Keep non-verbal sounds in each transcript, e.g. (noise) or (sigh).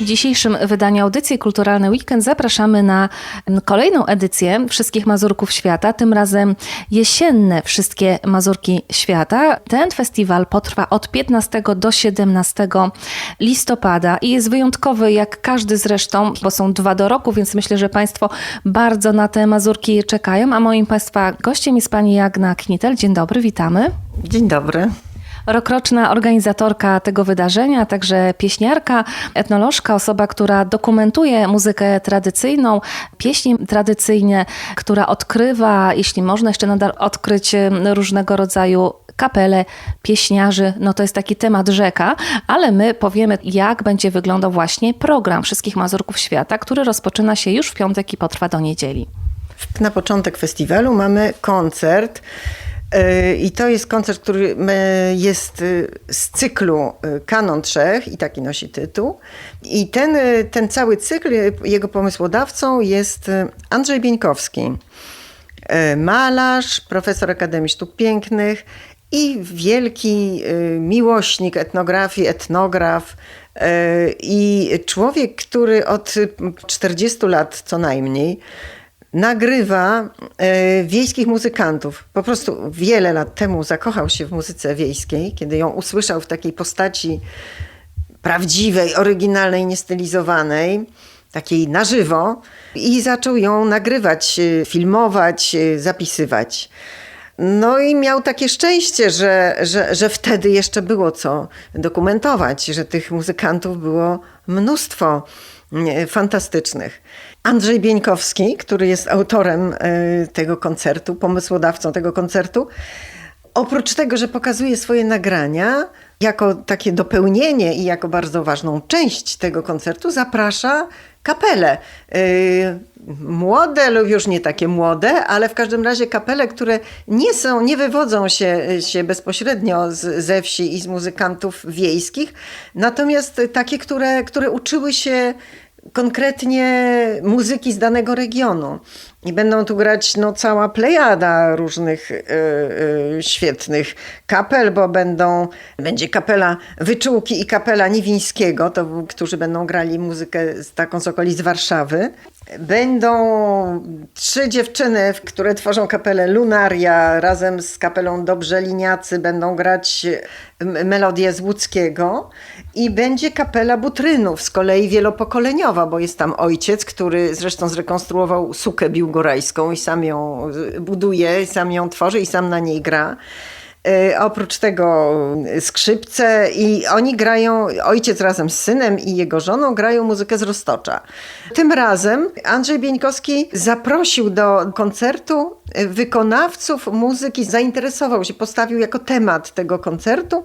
W dzisiejszym wydaniu audycji Kulturalny Weekend zapraszamy na kolejną edycję Wszystkich Mazurków Świata, tym razem jesienne Wszystkie Mazurki Świata. Ten festiwal potrwa od 15 do 17 listopada i jest wyjątkowy jak każdy zresztą, bo są dwa do roku, więc myślę, że Państwo bardzo na te Mazurki czekają, a moim Państwa gościem jest Pani Jagna Knitel. Dzień dobry, witamy. Dzień dobry. Rokroczna organizatorka tego wydarzenia, także pieśniarka, etnolożka, osoba, która dokumentuje muzykę tradycyjną, pieśni tradycyjne, która odkrywa, jeśli można jeszcze nadal odkryć różnego rodzaju kapele, pieśniarzy, no to jest taki temat rzeka, ale my powiemy, jak będzie wyglądał właśnie program Wszystkich Mazurków Świata, który rozpoczyna się już w piątek i potrwa do niedzieli. Na początek festiwalu mamy koncert. I to jest koncert, który jest z cyklu Kanon Trzech i taki nosi tytuł. I ten, ten cały cykl, jego pomysłodawcą jest Andrzej Bieńkowski. Malarz, profesor Akademii Sztuk Pięknych i wielki miłośnik etnografii, etnograf i człowiek, który od 40 lat co najmniej nagrywa e, wiejskich muzykantów. Po prostu wiele lat temu zakochał się w muzyce wiejskiej, kiedy ją usłyszał w takiej postaci prawdziwej, oryginalnej, niestylizowanej, takiej na żywo i zaczął ją nagrywać, e, filmować, e, zapisywać. No i miał takie szczęście, że, że, że wtedy jeszcze było co dokumentować, że tych muzykantów było mnóstwo fantastycznych. Andrzej Bieńkowski, który jest autorem e, tego koncertu, pomysłodawcą tego koncertu, oprócz tego, że pokazuje swoje nagrania, jako takie dopełnienie i jako bardzo ważną część tego koncertu zaprasza kapele. E, młode lub już nie takie młode, ale w każdym razie kapele, które nie są, nie wywodzą się, się bezpośrednio z, ze wsi i z muzykantów wiejskich, natomiast takie, które, które uczyły się konkretnie muzyki z danego regionu. I będą tu grać no, cała plejada różnych y, y, świetnych kapel, bo będą, będzie kapela Wyczółki i kapela Niwińskiego, to, którzy będą grali muzykę z taką z okolic Warszawy. Będą trzy dziewczyny, które tworzą kapelę Lunaria razem z kapelą Dobrze Liniacy będą grać melodię z Łódzkiego i będzie kapela Butrynów, z kolei wielopokoleniowa, bo jest tam ojciec, który zresztą zrekonstruował sukę biłgorajską i sam ją buduje, sam ją tworzy i sam na niej gra. E, oprócz tego skrzypce i oni grają, ojciec razem z synem i jego żoną grają muzykę z Roztocza. Tym razem Andrzej Bieńkowski zaprosił do koncertu wykonawców muzyki, zainteresował się, postawił jako temat tego koncertu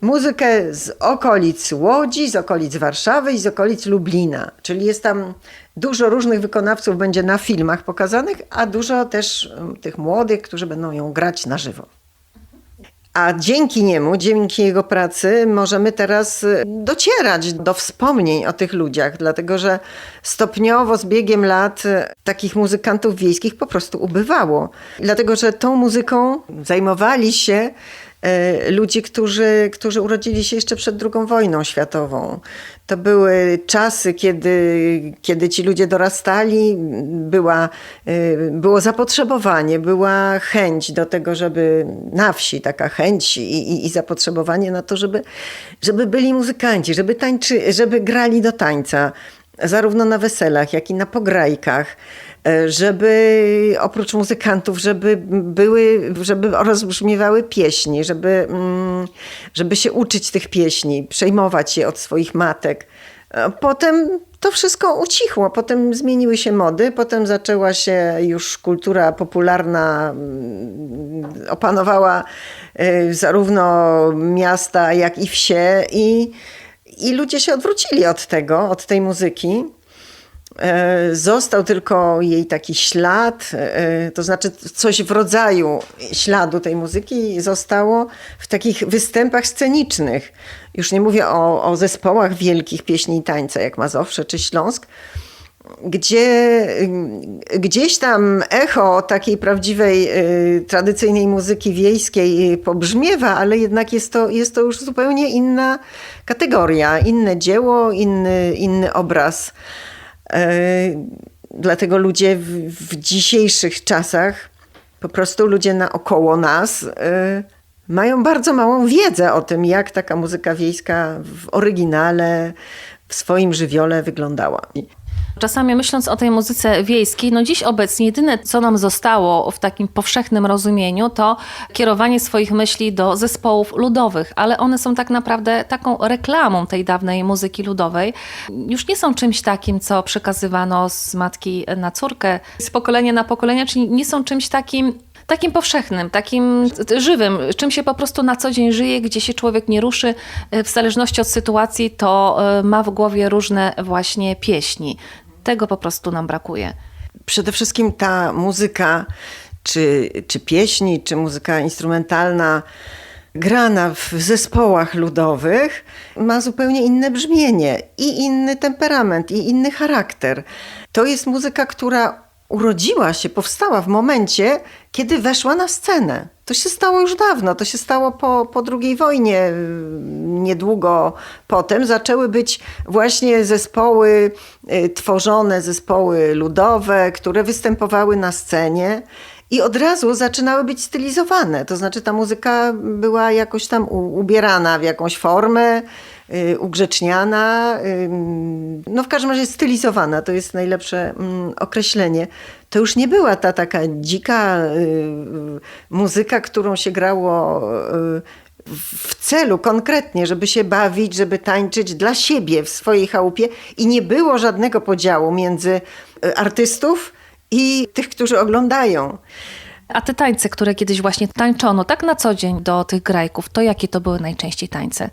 muzykę z okolic Łodzi, z okolic Warszawy i z okolic Lublina. Czyli jest tam dużo różnych wykonawców będzie na filmach pokazanych, a dużo też tych młodych, którzy będą ją grać na żywo. A dzięki niemu, dzięki jego pracy, możemy teraz y, docierać do wspomnień o tych ludziach, dlatego że stopniowo z biegiem lat y, takich muzykantów wiejskich po prostu ubywało. Dlatego że tą muzyką zajmowali się ludzi, którzy, którzy urodzili się jeszcze przed II wojną światową. To były czasy, kiedy, kiedy ci ludzie dorastali, była, e, było zapotrzebowanie, była chęć do tego, żeby na wsi taka chęć i, i, i zapotrzebowanie na to, żeby, żeby byli muzykanci, żeby tańczy, żeby grali do tańca, zarówno na weselach, jak i na pograjkach. E, żeby oprócz muzykantów, żeby były, żeby rozbrzmiewały pieśni, żeby, mm, żeby się uczyć tych pieśni, przejmować je od swoich matek. E, potem to wszystko ucichło, potem zmieniły się mody, potem zaczęła się już kultura popularna, mm, opanowała e, zarówno miasta, jak i wsie i, i ludzie się odwrócili od tego, od tej muzyki. E, Został tylko jej taki ślad, e, to znaczy coś w rodzaju śladu tej muzyki zostało w takich występach scenicznych. Już nie mówię o, o zespołach wielkich pieśni i tańca, jak Mazowsze czy Śląsk, gdzie y, gdzieś tam echo takiej prawdziwej, y, tradycyjnej muzyki wiejskiej pobrzmiewa, ale jednak jest to, jest to już zupełnie inna kategoria, inne dzieło, inny, inny obraz. Y, Dlatego ludzie w, w dzisiejszych czasach, po prostu ludzie naokoło nas, y, mają bardzo małą wiedzę o tym, jak taka muzyka wiejska w oryginale, w swoim żywiole wyglądała. Czasami myśląc o tej muzyce wiejskiej, no dziś obecnie jedyne, co nam zostało w takim powszechnym rozumieniu, to kierowanie swoich myśli do zespołów ludowych, ale one są tak naprawdę taką reklamą tej dawnej muzyki ludowej. Już nie są czymś takim, co przekazywano z matki na córkę, z pokolenia na pokolenie, czyli nie są czymś takim takim powszechnym, takim żywym, czym się po prostu na co dzień żyje, gdzie się człowiek nie ruszy, w zależności od sytuacji, to e, ma w głowie różne właśnie pieśni. Tego po prostu nam brakuje. Przede wszystkim ta muzyka, czy, czy pieśni, czy muzyka instrumentalna, grana w zespołach ludowych, ma zupełnie inne brzmienie i inny temperament, i inny charakter. To jest muzyka, która urodziła się, powstała w momencie, kiedy weszła na scenę. To się stało już dawno, to się stało po, po II wojnie. Niedługo potem zaczęły być właśnie zespoły y, tworzone, zespoły ludowe, które występowały na scenie. I od razu zaczynały być stylizowane, to znaczy ta muzyka była jakoś tam ubierana w jakąś formę, ugrzeczniana, ym, no w każdym razie stylizowana, to jest najlepsze mm, określenie. To już nie była ta taka dzika y, y, muzyka, którą się grało y, w celu konkretnie, żeby się bawić, żeby tańczyć dla siebie w swojej chałupie i nie było żadnego podziału między y, artystów i tych, którzy oglądają. A te tańce, które kiedyś właśnie tańczono, tak na co dzień do tych grajków, to jakie to były najczęściej tańce?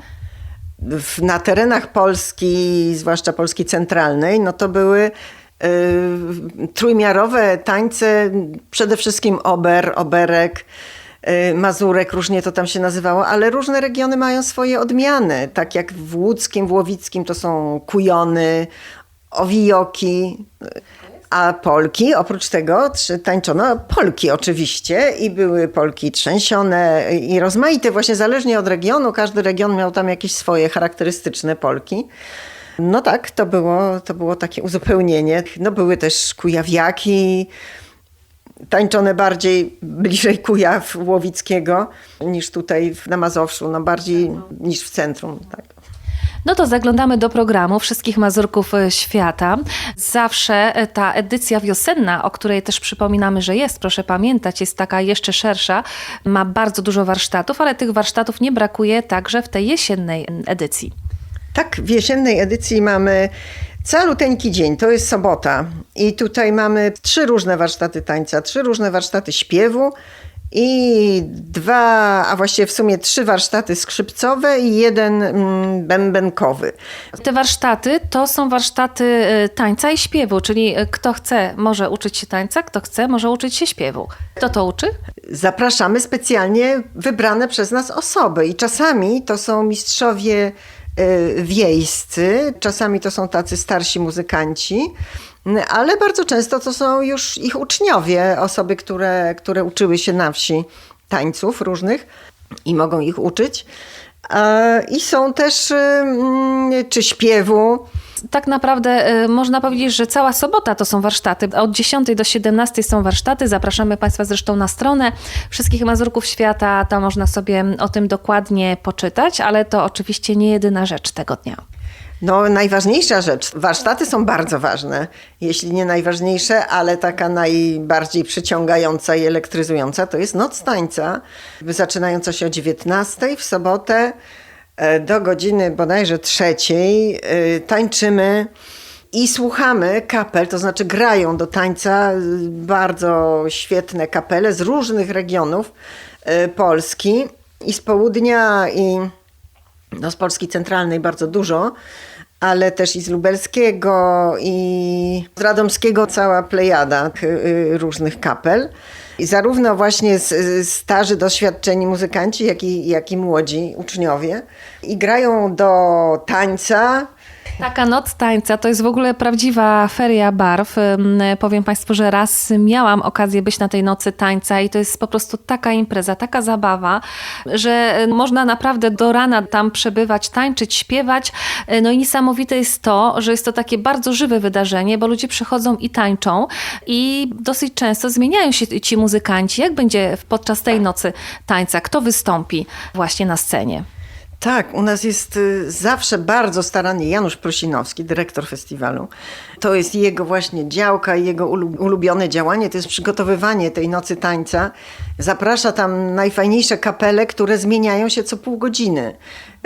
Na terenach Polski, zwłaszcza Polski centralnej, no to były y, trójmiarowe tańce, przede wszystkim ober, oberek, y, mazurek, różnie to tam się nazywało, ale różne regiony mają swoje odmiany. Tak jak w łódzkim, w łowickim to są kujony, owijoki, a Polki, oprócz tego tańczono Polki oczywiście i były Polki trzęsione i rozmaite, właśnie zależnie od regionu, każdy region miał tam jakieś swoje charakterystyczne Polki. No tak, to było, to było takie uzupełnienie. No były też kujawiaki, tańczone bardziej bliżej Kujaw Łowickiego niż tutaj na Mazowszu, no bardziej niż w centrum. Tak. No to zaglądamy do programu wszystkich Mazurków e, świata. Zawsze e, ta edycja wiosenna, o której też przypominamy, że jest, proszę pamiętać, jest taka jeszcze szersza, ma bardzo dużo warsztatów, ale tych warsztatów nie brakuje także w tej jesiennej edycji. Tak, w jesiennej edycji mamy caluteńki dzień, to jest sobota. I tutaj mamy trzy różne warsztaty tańca, trzy różne warsztaty śpiewu i dwa, a właściwie w sumie trzy warsztaty skrzypcowe i jeden mm, bębenkowy. Te warsztaty to są warsztaty e, tańca i śpiewu, czyli e, kto chce może uczyć się tańca, kto chce może uczyć się śpiewu. Kto to uczy? Zapraszamy specjalnie wybrane przez nas osoby i czasami to są mistrzowie y, wiejscy, czasami to są tacy starsi muzykanci, ale bardzo często to są już ich uczniowie, osoby, które, które uczyły się na wsi tańców różnych i mogą ich uczyć. E, I są też mm, czy śpiewu, Tak naprawdę e, można powiedzieć, że cała sobota to są warsztaty. Od 10 do 17 są warsztaty. Zapraszamy Państwa zresztą na stronę wszystkich Mazurków Świata. Tam można sobie o tym dokładnie poczytać, ale to oczywiście nie jedyna rzecz tego dnia. No, najważniejsza rzecz. Warsztaty są bardzo ważne, jeśli nie najważniejsze, ale taka najbardziej przyciągająca i elektryzująca to jest noc tańca, zaczynająca się o 19 w sobotę e, do godziny bodajże trzeciej. e, Tańczymy i słuchamy kapel, to znaczy grają do tańca e, bardzo świetne kapele z różnych regionów Polski i z południa i no z Polski centralnej bardzo dużo, ale też i z lubelskiego, i z radomskiego cała plejada y, różnych kapel. I zarówno właśnie starzy, doświadczeni muzykanci, jak i, jak i młodzi uczniowie. I grają do tańca, Taka noc tańca to jest w ogóle prawdziwa feria barw. Powiem Państwu, że raz miałam okazję być na tej nocy tańca i to jest po prostu taka impreza, taka zabawa, że y, można naprawdę do rana tam przebywać, tańczyć, śpiewać. Y, No i niesamowite jest to, że jest to takie bardzo żywe wydarzenie, bo ludzie przychodzą i tańczą i dosyć często zmieniają się ci muzykanci. Jak będzie podczas tej nocy tańca? Kto wystąpi właśnie na scenie? Tak, u nas jest y, zawsze bardzo starannie Janusz Prosinowski, dyrektor festiwalu. To jest jego właśnie działka, jego ulu- ulubione działanie, to jest przygotowywanie tej nocy tańca. Zaprasza tam najfajniejsze kapele, które zmieniają się co pół godziny.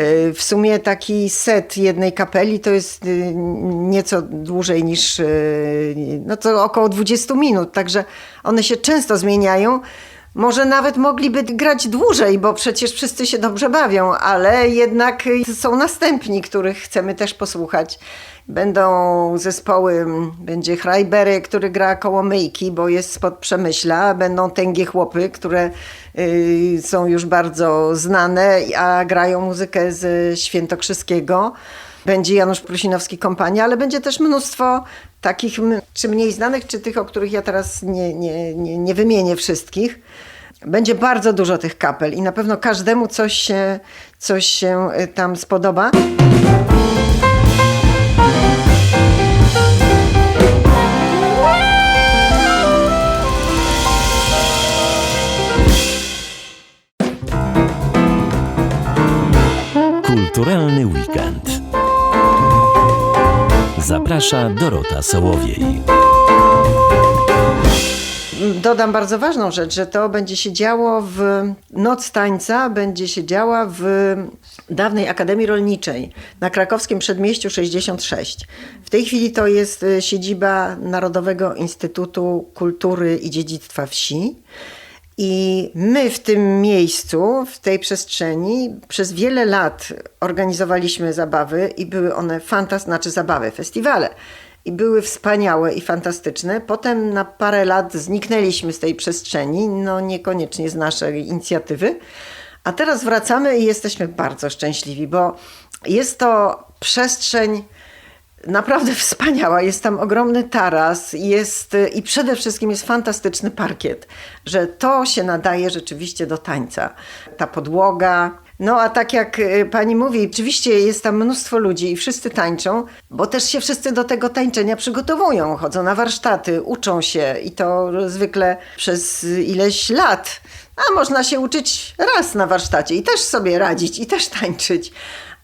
Y, W sumie taki set jednej kapeli to jest y, nieco dłużej niż, no to około 20 minut, także one się często zmieniają. Może nawet mogliby grać dłużej, bo przecież wszyscy się dobrze bawią, ale jednak są następni, których chcemy też posłuchać. Będą zespoły, będzie Hrajbery, który gra koło myjki, bo jest spod Przemyśla. Będą tęgie chłopy, które y, są już bardzo znane, a grają muzykę ze Świętokrzyskiego. Będzie Janusz Prusinowski kompania, ale będzie też mnóstwo takich, czy mniej znanych, czy tych, o których ja teraz nie, nie, nie, nie wymienię wszystkich. Będzie bardzo dużo tych kapel i na pewno każdemu coś się, coś się y, tam spodoba. Kulturalny weekend. Zaprasza Dorota Sołowiej. Dodam bardzo ważną rzecz, że to będzie się działo w Noc Tańca, będzie się działa w dawnej Akademii Rolniczej na krakowskim przedmieściu 66. W tej chwili to jest y, siedziba Narodowego Instytutu Kultury i Dziedzictwa Wsi. I my w tym miejscu, w tej przestrzeni, przez wiele lat organizowaliśmy zabawy i były one fantastyczne, znaczy zabawy, festiwale. I były wspaniałe i fantastyczne. Potem na parę lat zniknęliśmy z tej przestrzeni, no niekoniecznie z naszej inicjatywy. A teraz wracamy i jesteśmy bardzo szczęśliwi, bo jest to przestrzeń naprawdę (laughs) wspaniała. Jest tam ogromny taras jest, y, i przede wszystkim jest fantastyczny parkiet, że to się nadaje rzeczywiście do tańca. Ta podłoga. No a tak jak y, pani mówi, oczywiście jest tam mnóstwo ludzi i wszyscy tańczą, bo też się wszyscy do tego tańczenia przygotowują, chodzą na warsztaty, uczą się i to zwykle przez ileś lat. A można się uczyć raz na warsztacie i też sobie radzić, i też tańczyć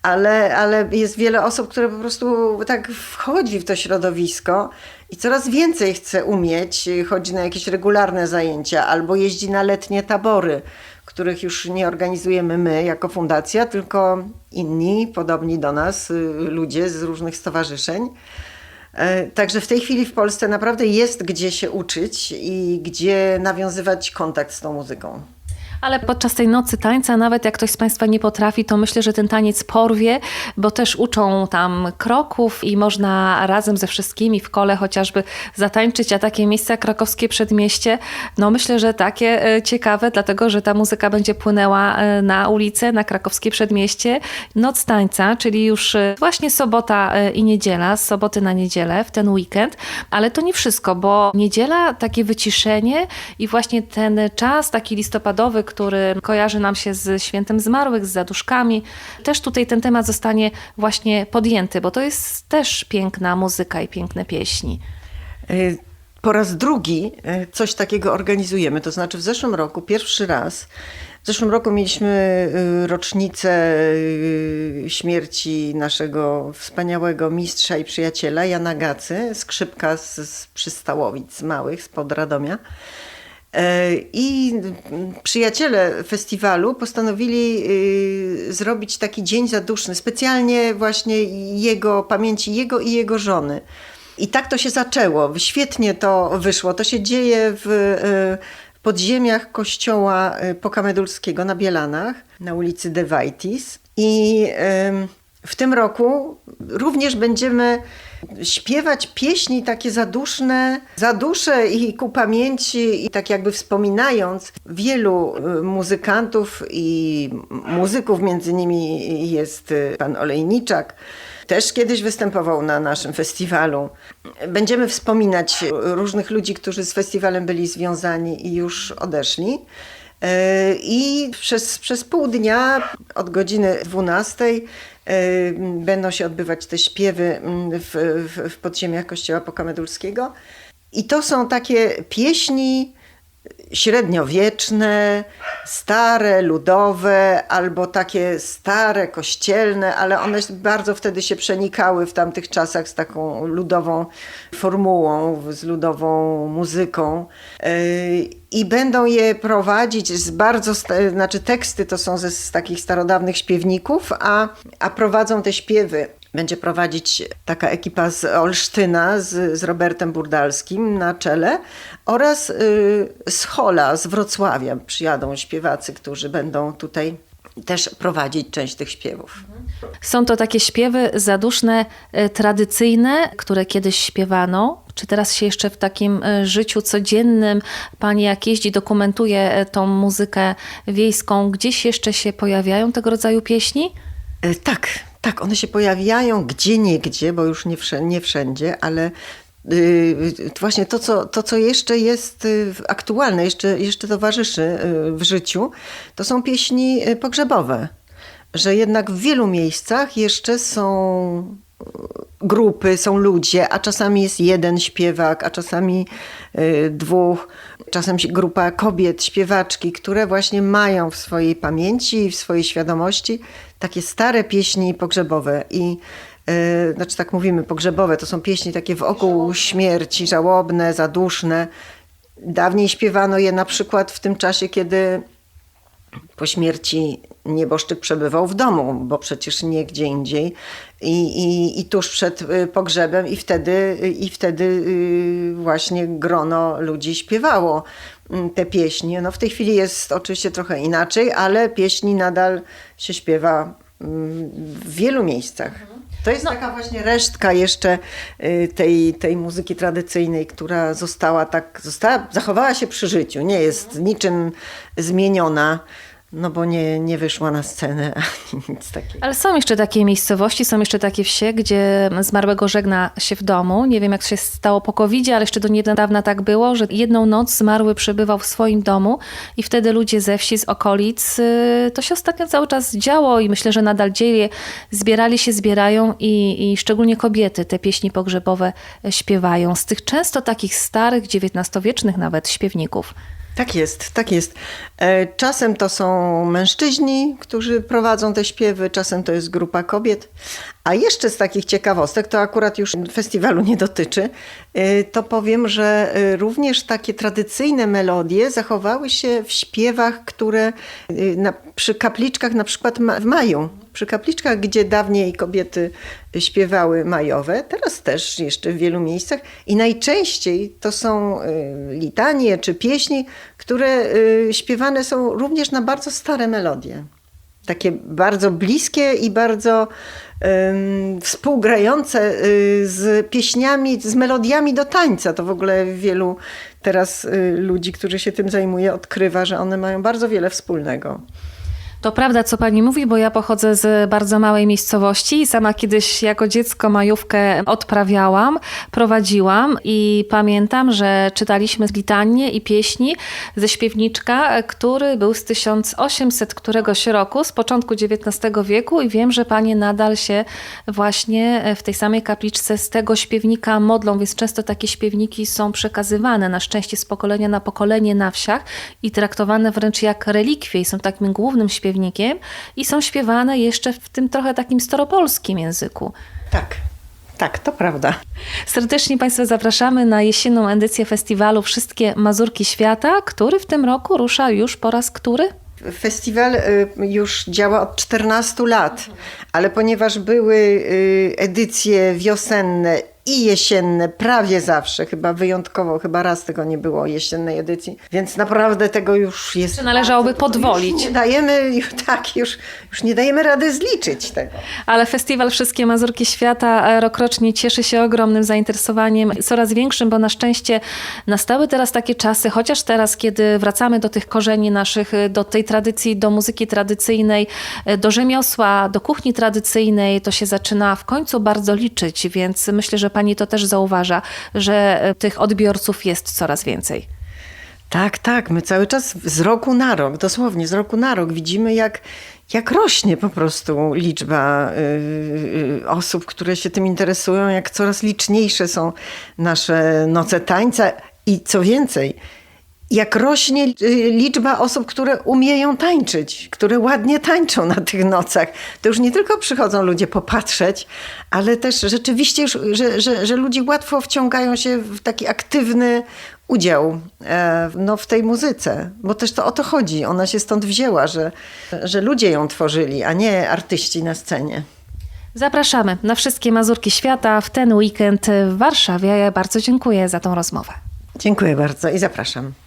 ale, ale jest wiele osób, które po prostu tak wchodzi w to środowisko i coraz więcej chce umieć, chodzi na jakieś regularne zajęcia albo jeździ na letnie tabory, których już nie organizujemy my jako fundacja, tylko inni, podobni do nas, y, ludzie z różnych stowarzyszeń. E, Także w tej chwili w Polsce naprawdę jest gdzie się uczyć i gdzie nawiązywać kontakt z tą muzyką. Ale podczas tej nocy tańca, nawet jak ktoś z Państwa nie potrafi, to myślę, że ten taniec porwie, bo też uczą tam kroków i można razem ze wszystkimi w kole chociażby zatańczyć, a takie miejsca krakowskie przedmieście, no myślę, że takie e, ciekawe, dlatego że ta muzyka będzie płynęła e, na ulicę, na krakowskie przedmieście. Noc tańca, czyli już e, właśnie sobota i niedziela, z soboty na niedzielę, w ten weekend, ale to nie wszystko, bo niedziela, takie wyciszenie i właśnie ten czas taki listopadowy, który kojarzy nam się z świętem zmarłych, z zaduszkami. Też tutaj ten temat zostanie właśnie podjęty, bo to jest też piękna muzyka i piękne pieśni. Y, Po raz drugi y, coś takiego organizujemy. To znaczy w zeszłym roku, pierwszy raz, w zeszłym roku mieliśmy y, rocznicę śmierci naszego wspaniałego mistrza i przyjaciela Jana Gacy, skrzypka z, z Przystałowic z Małych, spod Radomia. E, I przyjaciele festiwalu postanowili y, zrobić taki dzień zaduszny, specjalnie właśnie jego pamięci, jego i jego żony. I tak to się zaczęło. Świetnie to wyszło. To się dzieje w y, podziemiach kościoła y, Pokamedulskiego na Bielanach, na ulicy De Vaitis. I w tym roku również będziemy śpiewać pieśni takie zaduszne, zadusze i ku pamięci i tak jakby wspominając wielu y, muzykantów i muzyków, między nimi jest y, pan Olejniczak, też kiedyś występował na naszym festiwalu. Będziemy wspominać różnych ludzi, którzy z festiwalem byli związani i już odeszli. E, I przez, przez pół dnia od godziny 12 e, będą się odbywać te śpiewy mm, w, w, w podziemiach kościoła Pokamedulskiego. I to są takie pieśni średniowieczne, stare, ludowe, albo takie stare, kościelne, ale one bardzo wtedy się przenikały w tamtych czasach z taką ludową formułą, z ludową muzyką. Yy, I będą je prowadzić z bardzo, znaczy teksty to są ze, z takich starodawnych śpiewników, a, a prowadzą te śpiewy będzie prowadzić taka ekipa z Olsztyna z, z Robertem Burdalskim na czele oraz y, z Hola, z Wrocławia przyjadą śpiewacy, którzy będą tutaj też prowadzić część tych śpiewów. Są to takie śpiewy zaduszne, y, tradycyjne, które kiedyś śpiewano. Czy teraz się jeszcze w takim y, życiu codziennym Pani jak jeździ, dokumentuje tą muzykę wiejską, gdzieś jeszcze się pojawiają tego rodzaju pieśni? Tak, tak, one się pojawiają gdzie niegdzie, bo już nie, wszędzie, nie wszędzie ale yy, właśnie to co, to, co jeszcze jest y, aktualne, jeszcze, jeszcze towarzyszy y, w życiu, to są pieśni y, pogrzebowe. Że jednak w wielu miejscach jeszcze są grupy, są ludzie, a czasami jest jeden śpiewak, a czasami dwóch, czasem grupa kobiet, śpiewaczki, które właśnie mają w swojej pamięci i w swojej świadomości takie stare pieśni pogrzebowe i yy, znaczy tak mówimy pogrzebowe, to są pieśni takie wokół śmierci, żałobne, zaduszne. Dawniej śpiewano je na przykład w tym czasie, kiedy po śmierci nieboszczyk przebywał w domu, bo przecież nie gdzie indziej i, i, i tuż przed y, pogrzebem i wtedy, i wtedy y, właśnie grono ludzi śpiewało mm, te pieśni. No w tej chwili jest oczywiście trochę inaczej, ale pieśni nadal się śpiewa mm, w wielu miejscach. To jest taka właśnie resztka jeszcze y, tej, tej muzyki tradycyjnej, która została tak, została, zachowała się przy życiu, nie jest niczym zmieniona. No bo nie, nie wyszła na scenę (laughs) nic takiego. Ale są jeszcze takie miejscowości, są jeszcze takie wsie, gdzie zmarłego żegna się w domu. Nie wiem, jak się stało po covid ale jeszcze do niedawna tak było, że jedną noc zmarły przebywał w swoim domu i wtedy ludzie ze wsi, z okolic, y, to się ostatnio cały czas działo i myślę, że nadal dzieje. Zbierali się, zbierają i, i szczególnie kobiety te pieśni pogrzebowe śpiewają. Z tych często takich starych, XIX-wiecznych nawet śpiewników. Tak jest, tak jest. E, czasem to są mężczyźni, którzy prowadzą te śpiewy, czasem to jest grupa kobiet. A jeszcze z takich ciekawostek, to akurat już festiwalu nie dotyczy, e, to powiem, że e, również takie tradycyjne melodie zachowały się w śpiewach, które na, przy kapliczkach na przykład w maju przy kapliczkach, gdzie dawniej kobiety śpiewały majowe, teraz też jeszcze w wielu miejscach i najczęściej to są y, litanie czy pieśni, które y, śpiewane są również na bardzo stare melodie. Takie bardzo bliskie i bardzo współgrające y, z pieśniami, z melodiami do tańca. To w ogóle wielu teraz ludzi, którzy się tym zajmuje, odkrywa, że one mają bardzo wiele wspólnego. To prawda, co pani mówi, bo ja pochodzę z bardzo małej miejscowości i sama kiedyś jako dziecko majówkę odprawiałam, prowadziłam i pamiętam, że czytaliśmy litanie i pieśni ze śpiewniczka, który był z 1800 któregoś roku, z początku XIX wieku i wiem, że panie nadal się właśnie w tej samej kapliczce z tego śpiewnika modlą, więc często takie śpiewniki są przekazywane na szczęście z pokolenia na pokolenie na wsiach i traktowane wręcz jak relikwie i są takim głównym śpiewnikiem śpiewnikiem i są śpiewane jeszcze w tym trochę takim staropolskim języku. Tak. Tak, to prawda. Serdecznie Państwa zapraszamy na jesienną edycję festiwalu Wszystkie Mazurki Świata, który w tym roku rusza już po raz który? Festiwal y, już działa od 14 lat, ale ponieważ były y, edycje wiosenne i jesienne, prawie zawsze, chyba wyjątkowo, chyba raz tego nie było jesiennej edycji, więc naprawdę tego już jest. Czy należałoby podwolić? Nie dajemy, już, (laughs) tak, już, już nie dajemy rady zliczyć tego. Ale festiwal Wszystkie Mazurki Świata e, rokrocznie cieszy się ogromnym zainteresowaniem, coraz większym, bo na szczęście nastały teraz takie czasy, chociaż teraz, kiedy wracamy do tych korzeni naszych, e, do tej tradycji, do muzyki tradycyjnej, e, do rzemiosła, do kuchni tradycyjnej, to się zaczyna w końcu bardzo liczyć, więc myślę, że pani to też zauważa, że e, tych odbiorców jest coraz więcej. Tak, tak. My cały czas z roku na rok, dosłownie z roku na rok widzimy, jak, jak rośnie po prostu liczba y, y, osób, które się tym interesują, jak coraz liczniejsze są nasze noce tańca i co więcej, jak rośnie y, liczba osób, które umieją tańczyć, które ładnie tańczą na tych nocach. To już nie tylko przychodzą ludzie popatrzeć, ale też rzeczywiście, już, że, że, że ludzie łatwo wciągają się w taki aktywny udział e, no, w tej muzyce, bo też to o to chodzi. Ona się stąd wzięła, że, że ludzie ją tworzyli, a nie artyści na scenie. Zapraszamy na wszystkie Mazurki Świata w ten weekend w Warszawie. Ja bardzo dziękuję za tą rozmowę. Dziękuję bardzo i zapraszam.